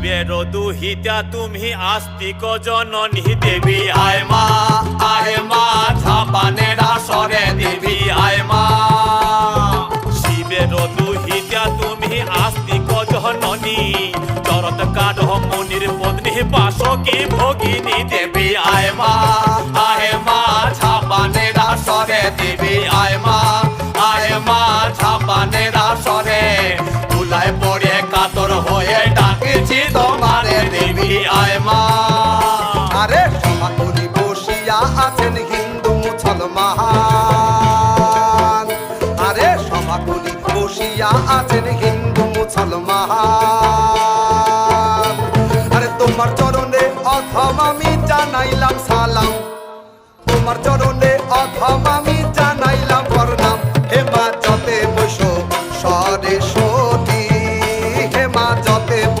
শিবের দুহিতা, তুমি আস্তিক জননী দেবী। আয় মা আয় মা, ঝাপানের আসরে দেবী। আয় মা, শিবের দুহিতা, তুমি আস্তিক জননী। চরৎকার মুনির পত্নী ভগিনী আছেন হিন্দু মুসলমান। আরে সভাগুলি বসিয়া আছেন হিন্দু মুসলমান। আরে তোমার চরণে অথম আমি জানাইলাম সালাম। তোমার চরণে অথম আমি জানাইলাম প্রণাম হে মা